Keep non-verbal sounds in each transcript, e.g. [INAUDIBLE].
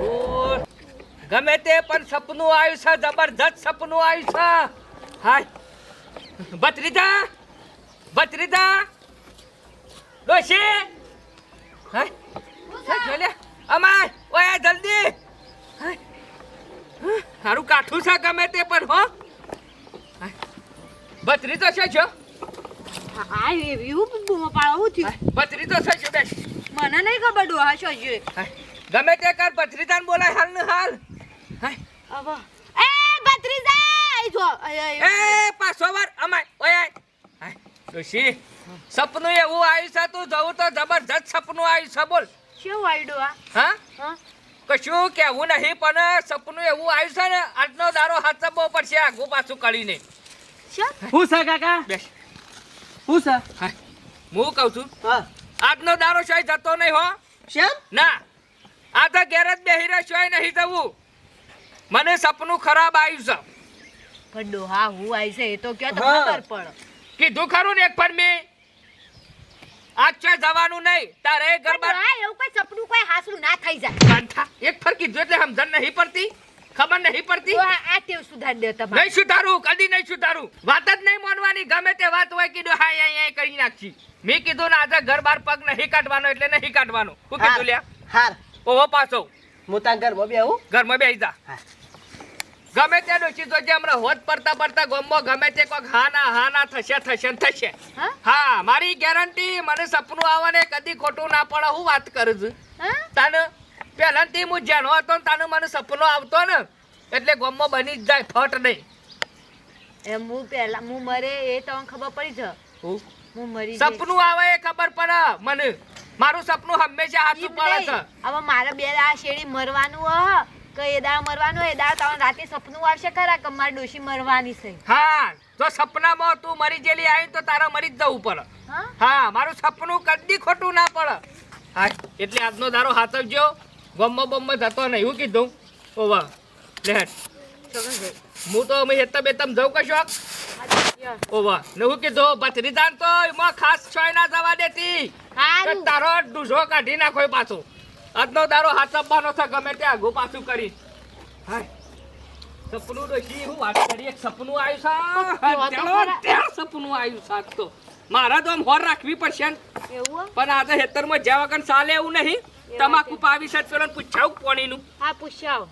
ઓ, ગમે તે પણ સપનું આવ્યું છે જબરજસ્ત સપનું આવ્યું છે. હાય. બત્રીધા બત્રીધા ડોશી. હાય. જોલે. અમાય ઓય જલ્દી. હારું કાઠું છે ગમે તે પણ હો. બત્રી તો છે છો હા બૂમો પાડવા થયું? હાય, ભત્રીજો છે છો મને નહીં ખબર ડોહા હા છે. ગમે તે કર ભત્રીજાને બોલાય હાલ ને હાલ. હાય. હવે. એ જો આય. એ પાછો વાર અમાય ઓય હાય. ડોશી સપનું એવું આવ્યું છે તું જવું તો જબરજસ્ત સપનું આવ્યું છે બોલ. શું આઈ આ હા? હા? કશું કેવું નહીં પણ સપનું એવું આવ્યું છે ને આજનો દારો હાચવવો પડશે આગું પાછું કરીને શું? હું છે કાકા? બેસ. હું સર હું કહું છું? આજનો દારો શોય જતો નહીં હો. શેમ? ના. આ તો ગેરેજ બેહી રહ્યો શોય નહીં જવું. મને સપનું ખરાબ આવ્યું છે. પણ ડોહા હું આવી છે એ તો કયો તો. ખબર પડે. કીધું ખરું ને એક પર મેં. આજ છે જવાનું નહીં. તારે પણ ગરબા એવું કોઈ સપનું કોઈ હાસલું ના થઈ જાય. એક ફર કીધું એટલે સમજણ નહીં પડતી. ખબર નહીં પડતી? આ ટેવ સુધારી દે તમારે. નહીં સુધારું કદી નહીં સુધારું. વાત જ નહીં માનવાની ગમે તે વાત હોય કીધું હા અહીંયા કરી નાખી મેં કીધું ને આજે ઘર બાર પગ નહીં કાઢવાનો એટલે નહીં કાઢવાનો. શું કીધું લ્યા? હાર. ઓહો પાછો. હું તાર ઘરમાં બેહું? ઘરમાં બેસી જા. ગમે તે ડોશી જોજે હમણાં હોત પડતા પડતા ગોમમાં ગમે તે કોક હા ના હા ના થશે થશે ને થશે. હા? હા મારી ગેરંટી મને સપનું આવવાને કદી ખોટું ના પડે હું વાત કરું છું. હા? તને તે હું જેનો હતો ને તાનો મને સપનો આવતો ને એટલે ગોમમાં બની જ જાય ફટ નહીં. એમ હું પહેલા હું મરે એ તમને ખબર પડી છે હું? મરી સપનું આવે એ ખબર પડે મને. મારું સપનું હંમેશા હાથું પડે છે હવે મારે બે દા શેડી મરવાનું હ કે એ દા મરવાનું એ દા તમને રાતે સપનું આવશે ખરા કે મારી ડોશી મરવાની છે? હા જો સપનામાં તું મરી જેલી આવી તો તારા મરી જ જવું પડે. હા? હા મારું સપનું કદી ખોટું ના પડે. હા એટલે આજનો દારો હાથવજો. ગમમાં બમમાં જતો નહીં હું કીધું? ઓ વાહ લેટ. હું તો અમે હેતા બેતમ જવું કશોક ઓ વાહ ને હું કીધું ભત્રીજાન તો એમાં ખાસ છોય ના જવા દેતી. તારો ડૂસો કાઢી નાખો એ પાછો. આજનો દારો હાથવવાનો છે ગમે તે આગું પાછું કરી. હાય. સપનું ડોશી હું વાત કરી એક સપનું આવ્યું છે તો. ત્યાં સપનું આવ્યું છે તો. મારા તો આમ હોર રાખવી પડશે ને. એવું? પણ આજે હેતરમાં જ્યાં વગર ચાલે એવું નહીં. તમાકુ પાવી છે. પેલો પૂછાવું પાણીનું. હા પૂછાવ.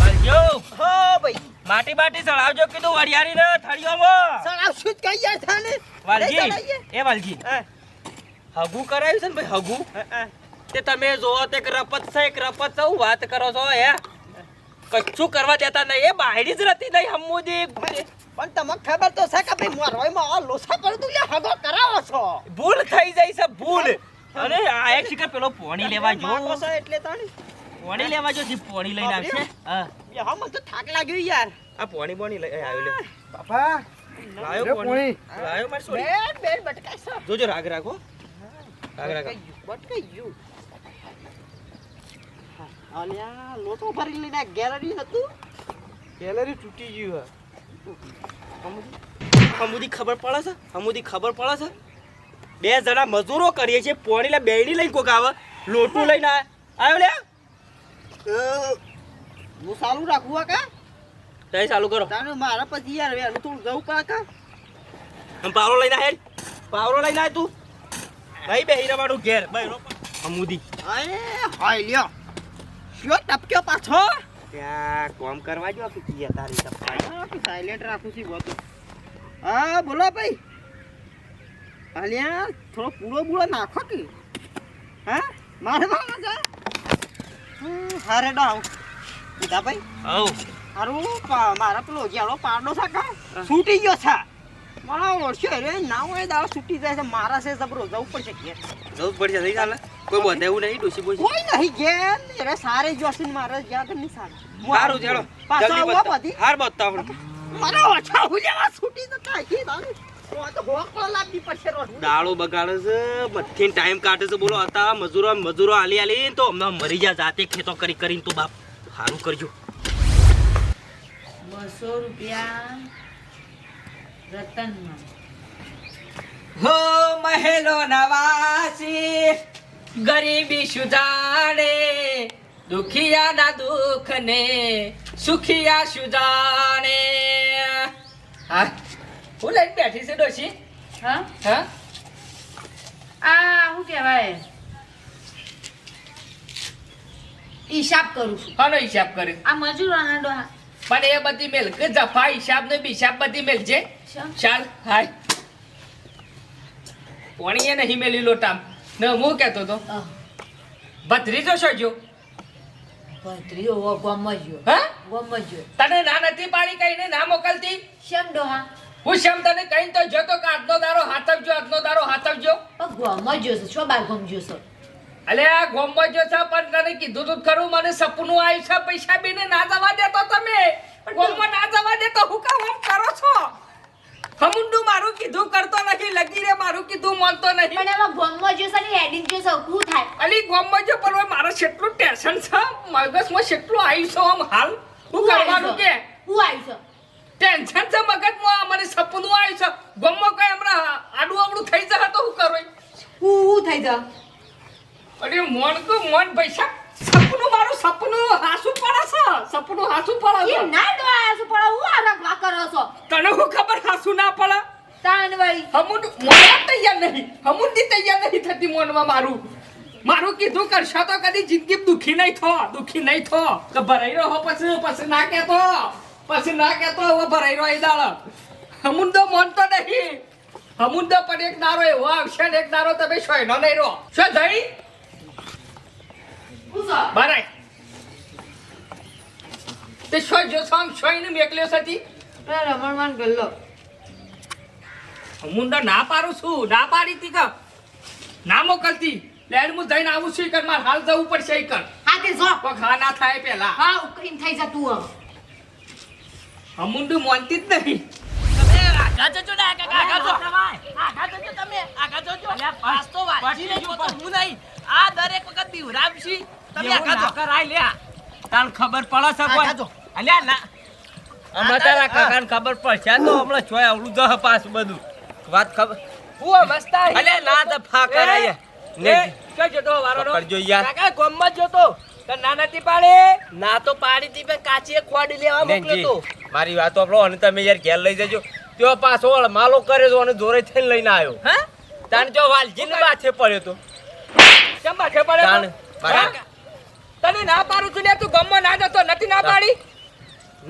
વાલજો હો ભાઈ. માટી બાટી ચડાવજો કીધું વરિયાળી ને થળિયોમાં સળાવ શું જ કહી યાર થાને? વાલજી. એ વાલજી. હગુ કરાયું છે ને ભાઈ હગુ? તે તમે જોવો તે રપત છે એક રપત છે વાત કરો છો હે? કચ્છું કરવા દેતા નહીં એ બાયડી જ રહેતી નહીં હમુદી પણ તમને ખબર તો છે કે ભાઈ આ લોસા પર તું હગો કરાવો છો. ભૂલ થઈ જાય છે ભૂલ. અને આ એક શિખર પેલો પોણી લેવા જો. એટલે તાણી. પોણી લેવા જો જી પોણી લઈને આવશે. હા. હા મને તો થાક લાગ્યો યાર. આ પોણી પોણી લઈ આવ્યો લે બાપા. લાયો પોણી. લાયો માર સોરી. બેન બેન બટકાય છે. જોજો રાગ રાખો. રાગ રાખો. બટકાઈ યુ અલ્યા લોટો ભરી લઈને ગેલેરી હતું. ગેલેરી તૂટી ગયું હા હમુદી ખબર પડે છે? હમુદી ખબર પડે છે? બે જણા મજૂરો કરીએ છીએ પોણી લે બેડી લઈને કોક આવે લોટું લઈને આવે આવ્યો લે હું સારું રાખું આ કા? તઈ ચાલુ કરો. તાનું મારા પછી યાર વેલું થોડું જવું પડે કા? આમ પાવરો લઈને આય. પાવરો લઈને આય તું. ભાઈ બેહી રહેવાનું ઘેર બહેરો હમુદી અરે હાય લ્યો. શું ટપક્યો પાછો. ત્યાં કોમ કરવા જો કે તારી તપાઈ સાયલેન્ટ રાખું છું બધું હા બોલો ભાઈ. અલ્યા થોડો પૂરો બૂળો નાખો કે. હા? મારે મારે છે? હમ, હારે ડાવ કીધા ભાઈ? હવ હારું મારા પેલો જેલો પાડો છે કા? છૂટી ગયો છે. મારા ઓળખ્યો રે ના હોય દાળ છૂટી જાય છે. મારા છે જબરો જવું પડશે ઘેર. જવું પડશે નહીં ચાલે? કોઈ બોધે એવું નહીં ડોસી બોસી કોઈ નહીં ઘેર રે સારે જોસીન મારે જ્યાં નહીં સારું. સારું ચાલો. પાછો આવો બધી. હાર બતા હું મારા ઓછા હુલેવા છૂટી તો કાઢી દારૂ તો આ તો ભોકળો લાગી પડશે રોડ દાળો બગાડે છે બધી ટાઈમ કાઢે છે. બોલો હતા મજૂરો મજૂરો હાલી હાલી તો અમને મરી જા જાતે ખેતો કરી કરીને તો બાપ સારું કરજો. બસો રૂપિયા રતન હો મહેલો નવાસી ગરીબી સુજાણે દુખિયાના દુઃખને સુખિયા સુજાણે હા? હું લઈને બેઠી છે ડોશી. હા? હા? આ શું કહેવાય? હિસાબ કરું છું. કોનો હિસાબ કરે આ મજૂરોના પણ એ બધી મેલ કે જફા હિસાબ ને બિસાબ બધી મેલ છે? ચાલ હાય. પોણીએ નહીં મેલી લોટામ. ને હું કહેતો તો ભત્રી જો સોજો ભત્રીઓ વો ગોમમાં હા? ગોમમાં તને ના નથી પાડી કઈ ને ના મોકલતી? શેમ ડોહા? હું શેમ તને કહીને તો જતો કે આજનો દારો હાથવજો આજનો દારો હાથવજો. પણ ગોમમાં ગયો છે બાર ગોમ ગયો અલે આ ગોમમાં જો પણ તને કીધું તું ખરું મને સપનું આવ્યું છે પૈસા બીને ના જવા દેતો તમે. ગોમમાં ના જવા દેતો હું કામ આમ કરો છો? હમુંડું મારું કીધું કરતો નથી લગી રે મારું કીધું માનતો નથી પણ એમાં ગોમમાં જોશો ને હેડિંગ જોશો શું થાય? અલી ગોમમાં જો પણ હવે મારે કેટલું ટેન્શન છે. મગજમાં કેટલું આવ્યું છે આમ હાલ. હું કરવાનું કે? હું આવ્યું છે? ટેન્શન છે મગજમાં મને સપનું આવ્યું છે. ગમો કઈ હમણાં આડું આવડું થઈ જશે તો શું કરું? હું હું થઈ જા. અરે મોન તો મોન પૈસા સપનું મારું સપનું હાસું પડે છે. સપનું હાસું પડે છે. ના તો શું પડે હું આ રખવા કરો છો? તને હું ખબર હાસું ના પડે? તાન વળી. હમુંડ મોનવા તૈયાર નહીં. હમુંડી તૈયાર નહીં થતી મોનવા મારું. મારું કીધું કરશો તો કદી જિંદગી દુખી નહીં થો દુખી નહીં થો. કે ભરાઈ રહો પછી પછી ના કેતો પછી ના કેતો હવે ભરાઈ રહો એ દાળ હમુંડો મોનતો નહીં. હમુંડો પણ એક દારો એવો આવશે ને એક દારો તમે શોયનો નહીં રહો. શું થઈ? બરાય તે શોય જો સામ શોયને મેકલ્યો સતી રમણવાન ગલ્લો. મુંડા ના પાડું છું ના પાડી તી કે. ના મોકલતી. લેડ હું જઈને આવું છું કર માર હાલ જવું પડશે કર. હા તે જો. પગ હા ના થાય પેલા. હા ઉકળીને થઈ હમુંડું મોનતી જ નહીં ખબર પડે છે કોઈ અલ્યા ના આમાં કાકાને ખબર પડશે તો હમણાં જોય આવડું પાસ બધું વાત ખબર હું મસ્તા ના તો ને કે જતો વારો કરજો યાર કાકા જતો તો ના નથી પાડે? ના તો પાડી દી પણ કાચી ખોડી લેવા મોકલ્યો તો. મારી વાત અને તમે યાર ઘેર લઈ જજો. ત્યો પાછો માલો કરે તો અને જોરે થઈને લઈને આવ્યો. હા? તાન જો વાલજીને માથે પડ્યો તો. કેમ માથે પડે તાન તો? ના પાડું છું ને તું ગમમાં ના જતો નથી ના પાડી?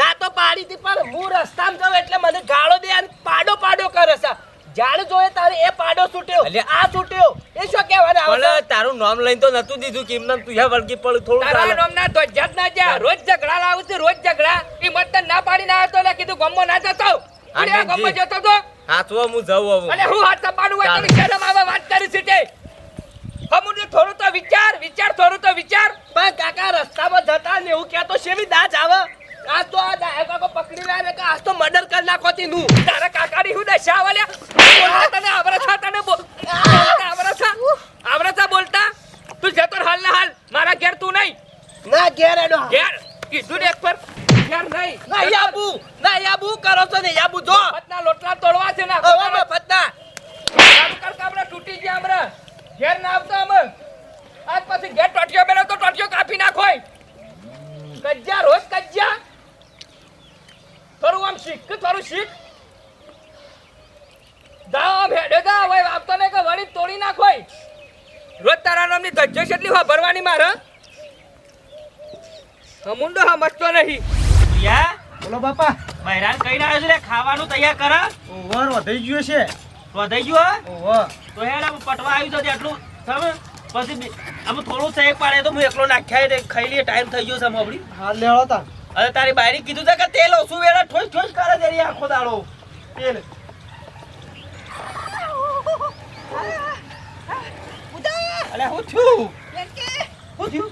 ના તો પાડી હતી પણ હું રસ્તામાં જાઉં એટલે મને ગાળો દે અને પાડો પાડો કરે છે. જાણ જોયે તારે એ પાડો છૂટ્યો. આ છૂટ્યો એ શું કહેવાના આવે તારું નામ લઈને તો નતું દીધું કે એમના તું યા વળગી પડ્યું થોડું તારા નામ ના તો જત ના જા રોજ ઝઘડા લાવું છું રોજ ઝઘડા. એ મત ના પાડીને આવ્યો તો એટલે કીધું ગમો ના જતો. અરે ગમો જતો તો. હાથવો હું જાઉં આવું અને હું હાથ સપાડું હોય તને શરમ આવે વાત કરી છે હમુને થોડું તો વિચાર વિચાર થોડું તો વિચાર. પણ કાકા રસ્તામાં જતા ને એવું કહેતો શેવી દાજ આવે? આ તો આ દાય કાકો પકડી લે ને કે આજ તો મર્ડર કરી નાખો તી નું તારા કાકાની હું દશા વાલ્યા તને આવરે થા તને બોલ બોલતા આવરે થા આવરે થા બોલતા તું જતો રહે હાલ ના હાલ મારા ઘેર તું નહીં ના ઘેર એનો ઘેર કીધું ને એક પર ઘેર નહીં ના યાબુ ના યાબુ કરો છો ને યાબુ જો મફતના લોટલા તોડવા છે ના હવે મફતના કામ કર કામડા તૂટી ગયા હમણાં ઘેર ના આવતો અમે આજ પછી ઘેર ટોટિયો બેનો તો ટોટિયો કાપી નાખોય કજ્જા રોજ કજ્જા થોડું આમ શીખ કે થોડું શીખ જાઓ આમ હેડે જા હવે આપતો ને કે વળી તોડી નાખોય રોજ તારા નામની ધજ્જો કેટલી વા ભરવાની મારે? હમુંડો હા મસ્તો નહીં. યા? બોલો બાપા. બહેરાન કઈ આવ્યો છે લે ખાવાનું તૈયાર કર. ઓવર વધી ગયું છે વધઈ ગયો હા? ઓવર તો હેડા આમ પટવા આવ્યું છે એટલું તમે પછી આમ થોડું સેક પાડે તો હું એકલો નાખ્યા એટલે ખાઈ લઈએ ટાઈમ થઈ ગયો છે મોબડી હાલ લેવડો તા અરે તારી. બારી કીધું છે કે તેલ ઓછું વેળા ઠોસ ઠોસ કરે છે આખો દાડો. તેલ. [LAUGHS] અલે હું છું? હું થયું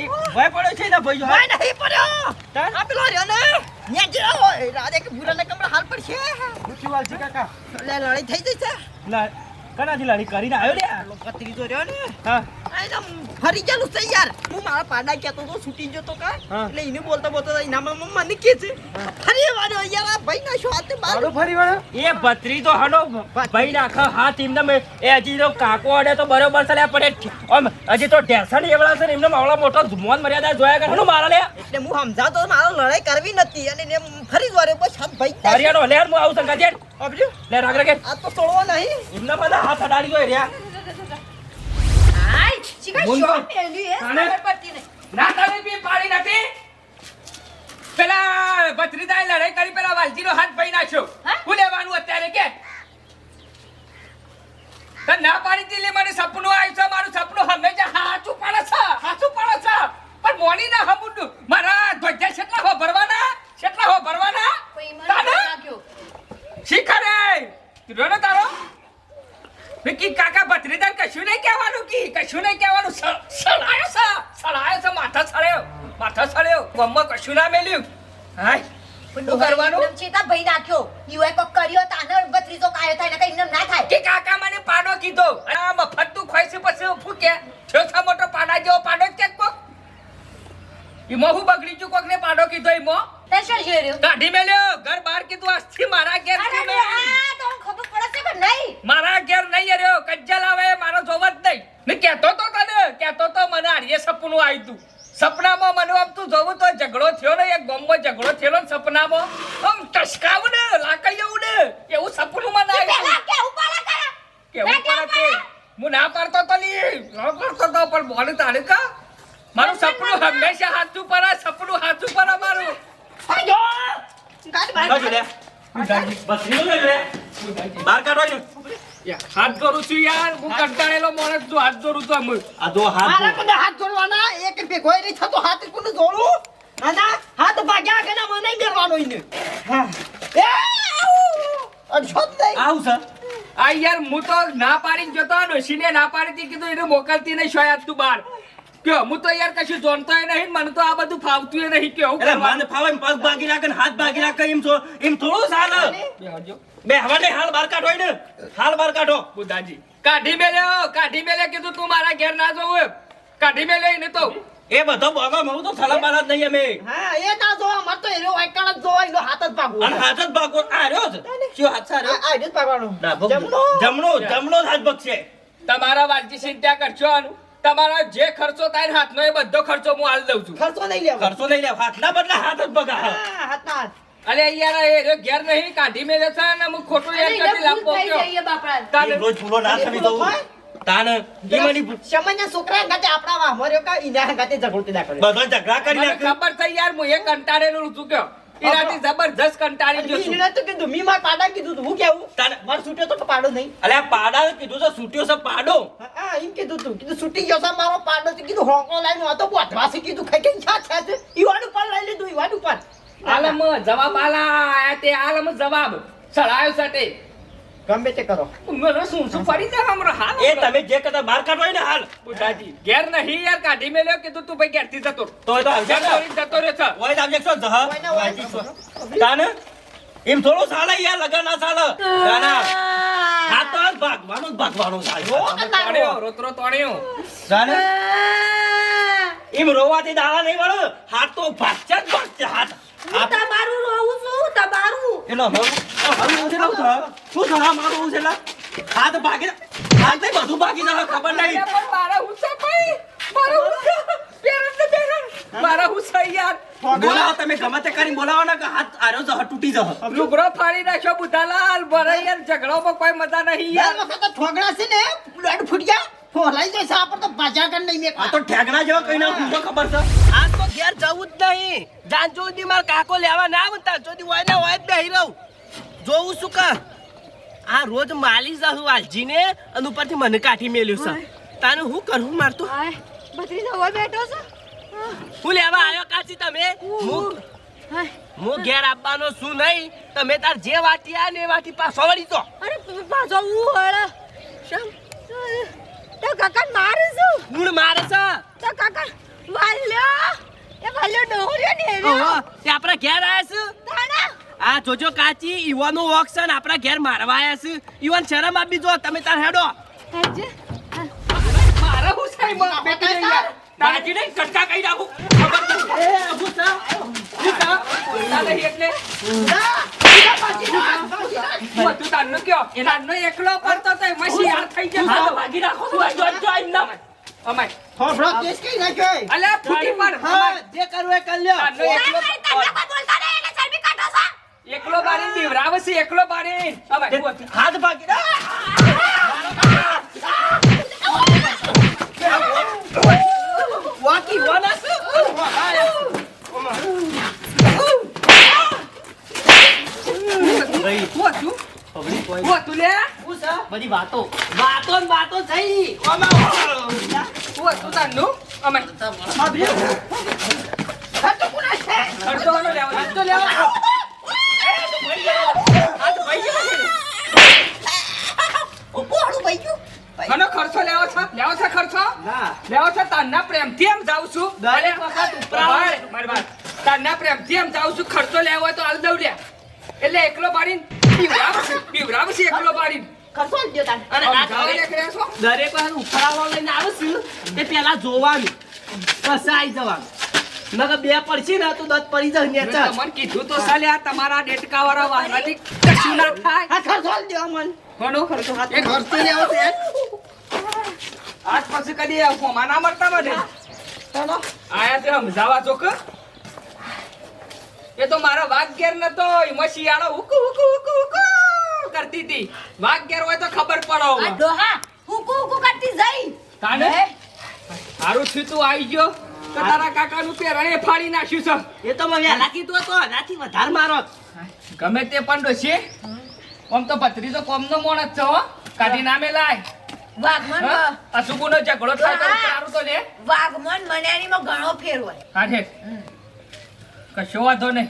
ઈ ભય પડ્યો છે ને ભાઈ હા? નહીં પડ્યો. તાર? આ પેલો રહ્યો ને ન્યા જેવો હોય. રાધે કે ભૂરાને કમરા હાલ પડશે. પૂછ્યું વાલજી કાકા. એટલે લડાઈ થઈ જશે. લા, કનાથી લડી કરીને આવ્યો? ભત્રીજો રહ્યો ને. હા. ફરી ચાલુ છે યાર. હું મારા પાડા કહેતો તો છૂટી જતો કા. એટલે એને બોલતા બોલતા એના મને કે છે ફરી વાળો યાર આ ભાઈ ના શું હાથે બાર ફરી વાળો. એ ભત્રી તો હનો ભાઈ નાખો હાથ એમને એ હજી તો કાકો અડે તો બરોબર છે પડે પણ હજી તો ઢેસણ એવડા છે એમને માવડા મોટો ધુમવાન મર્યાદા જોયા કરે. મારા લે. એટલે હું સમજાતો મારો લડાઈ કરવી નથી અને ફરી વાળો બસ ભાઈ હરિયાણો લે હું આવું સંગાજે આપજો લે રાગ રાગે આ તો તોડવો નહીં. એમને બધા હાથ અડાડી ગયો રહ્યા. પેલા ભત્રીજાએ લડાઈ કરી પેલા વાલજીનો હાથ ભાઈ નાખ્યો. હા? લેવાનું અત્યારે કે? ના પાડી દીધી મને સપનું આવ્યું છે મારું સપનું હંમેશા હાચું પડે છે હાચું પડે છે પણ મોની ના હમુંડું મારા ધ્વજા કેટલા હો ભરવાના કેટલા હો ભરવાના કોઈ મને તાને? નાખ્યો શીખરે રોનો તારો વિકી કાકા ભત્રીજાને કશું નહીં કહેવાનું કી કશું નહીં કહેવાનું સ- સળાયો છે સળાયો છે માથા સળ્યો માથા સળ્યો ગમમાં કશું ના મેલ્યું હાય. પણ કરવાનું? ચેતા ભઈ નાખ્યો. યુએ કોક કર્યો તાને બત્રીસો કાયો થાય ને થાય. કે કાકા મને પાડો કીધો. આ મફત તું ખોઈ પછી ફૂકે. મોટો પાડા જેવો પાડો જ કે કોક. ઈમો હું બગડી ચૂ કોક ને પાડો કીધો ઈમો. શું જોઈ રહ્યું. કાઢી મેલ્યો. ઘર બહાર કીધું આજથી મારા ઘેરથી રે, આ તો ખબર પડે છે નહીં? મારા ઘેર નહીં રહ્યો. કજ્જલ આવે મારો જોવ જ નહીં. ને કહેતો તો તને કહેતો તો મને આર્ય સપનું આવ્યું તું સપનામાં મને આમ તું જોવું તો ઝઘડો થયો ને એક ગામમાં ઝઘડો થયેલો ને સપનામાં. આમ ટસકાવું ને લાકડીયું ને એવું સપનું મને આવ્યું કરે? કેવું પડે તે? હું ના પાડતો તો લી ના કરતો તો પણ બોલે તારે કા. મારું સપનું હંમેશા હાથું પર સપનું હાથું પર મારું ગાડી બહાર કાઢો લે. ભત્રીનો લે લે. બહાર કાઢો એને. હાથ ધરું છું યાર. હું કંટાળેલો માણસ છું હાથ ધરું છું અમે આ જો હાથ મારા કોને હાથ ધરવાના? એક ભેગો નહીં થતો હાથ કોને જોડું આના હાથ ભાગ્યા કે ના મને મેળવાનો એને હા. એ જ નહીં આવું છે આ યાર હું તો ના પાડીને જતો ડોશીને ના પાડી હતી કીધું એને મોકલતી નહીં શોયાદ તું બાર. કયો હું તો યાર કશું જોનતો નહીં મને તો આ બધું ફાવતું નહીં કેવું એટલે મને ફાવે પગ ભાગી રાખે ને હાથ ભાગી રાખે એમ છો. એમ થોડું ચાલે બે હવાને હાલ બાર કાઢો ને હાલ બાર કાઢો. બુધાજી કાઢી મેલ્યો કાઢી મેલ્યો કીધું તું મારા ઘેર ના જવું એમ. કાઢી મેલ્યો ને તો. એ બધો બોગા મવું તો થલા બાલા નહીં અમે. હા એ ના જો મારે તો એરો વાયકાણ જ જોવા એનો હાથ જ ભાગો અને હાથ જ ભાગો આ રહ્યો છે શું હાથ સારો? આ આ જ ભાગવાનો. જમણો. જમણો જમણો હાથ ભગશે. તમારા વાલજી ચિંતા કરશો આનું. તમારા જે ખર્ચો થાય ને હાથનો એ બધો ખર્ચો હું હાલ દઉં છું. ખર્ચો નહીં લેવો ખર્ચો લઈ લેવો હાથના બદલે હાથ જ બગા હાથના યાર એ ઘેર નહીં કાઢી મેલે છે ને હું ખોટું યાર ગયો જઈએ બાપડા. તાને રોજ ફૂલો ના ખાવી દઉં? ઈમાની છોકરા ગાતે આપણા વાહ મર્યો કા ઈના ગાતે ઝઘડો ના કરે બધો ઝઘડા કરી મને ખબર થઈ યાર હું એ કંટાળેલું છું કયો એનાથી જબરજસ્ત કંટાળી ગયો છું. તો કીધું મી માર પાડા કીધું તું હું કેવું? તારે માર છૂટ્યો તો પાડો નહીં. અલે પાડા કીધું તો છૂટ્યો છે પાડો. હા એમ કીધું તું. કીધું છૂટી ગયો છે મારો પાડો તો કીધું હોકો લાઈન હતો બોધવાસી કીધું. ખાઈ કે છા છા? છે ઈવાનું પર લઈ લીધું ઈવાનું પર આલમ જવાબ આલા તે આલમ જવાબ. સળાયો છે તે. ગમે તે કરો. મને શું શું ફરી જા હમરો હાલ એ તમે જે કદા બહાર કાઢો ને હાલ. બુઢાજી ઘેર નહીં યાર કાઢી મેલ્યો કીધું તું ભાઈ ઘેરથી જતો તો તો ઘેર ને. જતો રહ્યો છે ઓય આવજે છો જહ. તાને? એમ થોડું ચાલે યાર લગન ના ચાલે તાના હા તો ભાગ ભાગવાનું ભાગવાનું તોડ્યો રોતરો તોડ્યો. તાને? એમ રોવાથી દાળા નહીં વળે. હાથ તો ભાગશે જ ભાગશે હાથ. તમારું છું તમારું. એનો હું છે ને શું થયું? મારું? હાથ ભાગે હાથ નહીં બધું ભાગી ખબર નહીં. મારા હુસ્સા ભાઈ મારા ને મારા યાર. બોલાવો તમે ગમે તે કરીને બોલાવો ને કે હાથ જહ તૂટી જહ લુગડો ફાડી નાખ્યો બુધાલાલ ભરે યાર ઝઘડોમાં કોઈ મજા નહીં યાર. તો ઠોગડા છે ને બ્લડ ફૂટ્યા ફોલાઈ છે આપણ તો બાજા કર નહીં મેં. આ તો જેવા કઈ ના ખબર છે. ઘેર જવું જ નહીં. જાન જોદી માર કાકો લેવા ના આવતા જોદી હોય ને હોય જ બેહી રહું. જોઉં શું કા આ રોજ માલી જાઉં વાલજીને અને ઉપરથી મને કાઠી મેલ્યું છે. તાને હું કરું મારતું હાય. ભત્રીજો જવો બેઠો છે? હું. લેવા આવ્યો કાચી તમે? હું હું. ઘેર આપવાનો શું નહીં. તમે તાર જે વાટી આ ને વાટી પાછો વળી તો અરે પાછો હું હળે શમ? તો કાકા મારે છું ગુણ મારે છે. તો કાકા વાલ્યો એ વાલ્યો ડોહર્યો ને ઓહો, તે આપણા ઘેર આવ્યા છે? તાણા. આ જોજો કાચી ઈવાનો વોક છે ને આપણા ઘેર મારવા આયા છે. ઈવન શરમ આપી જો તમે તાર હેડો. હેડજે. મારે હું સાહેબ બેટી નહીં યાર. બાજી નહીં કટકા કહી નાખું ખબર નથી. એ હું છે સીતા, ના નહીં એટલે. હું તારનો કયો? તારનો એકલો પડતો તો એમાં શિયાળ થઈ ગયો ભાગી નાખો છું. જો- જો આઈને ના. અમાય ફોફળો કેસ કઈ નાખ્યો અલ્યા ફૂટી પર હા. જે કરવું એ કરી લ્યો. એકલો એકલો બારી બીવરાવે છે એકલો બારી અમાય હું હતું. હાથ ભાગી વાકી વાના છે હું હતું હું હતું બધી વાતો. વાતો વાતો થઈ. હું હતું તારનું અમાય ખર્ચવાનો લેવો લેવા ઘણો ખર્ચો લેવો છો? લેવો છે ખર્ચો? લેવો છો? તારના પ્રેમથી એમ જાઉં છું. દરેક વખત ઉપરાવા. મારી વાત. તારના પ્રેમથી એમ જાઉં છું. ખર્ચો લેવો હોય તો હાલ દઉં લ્યા. એટલે એકલો પાડીને પીવડાવશે છે એકલો પાડીને. દરેક લઈને આવે છે તે પેલા જોવાનું. પછી જવાનું. નકર બે પડશે ને તો દત પડી જાય મેં તમને કીધું તો સાલે આ તમારા ડેટકા વાળા વાહનથી કશું ના થાય. આ ખર્ચો દેવા મન ઘણો ખર્ચો? એક ખર્ચો લેવો છે. આજ પછી કદી ફોમાં ના મળતા મને. ચાલો. આયા તે સમજાવા ચોક. એ તો મારો વાઘ ઘેર નતો એમાં શિયાળો હુકુ હુકુ હુકુ હુકુ કરતી હતી. વાઘ ઘેર હોય તો ખબર પડો આ ડોહા હુકુ હુકુ કરતી જઈ. તાને હારું થયું તું આવી ગયો. તો તારા કાકાનું પેરણે ફાડી નાખ્યું છે. એ તો મેં વહેલા કીધું તો નાથી વધારે મારો. ગમે તે પણ ડોશી. આમ તો ભત્રીજો કોમનો મોણસ જ હો. કાઢી નામે લાય. વાઘમન હા? અશુભનો ઝઘડો થાય તો સારું તો લે. વાઘમન મનારીમાં ઘણો ફેર હોય. કાઢે કશો વાંધો નહીં.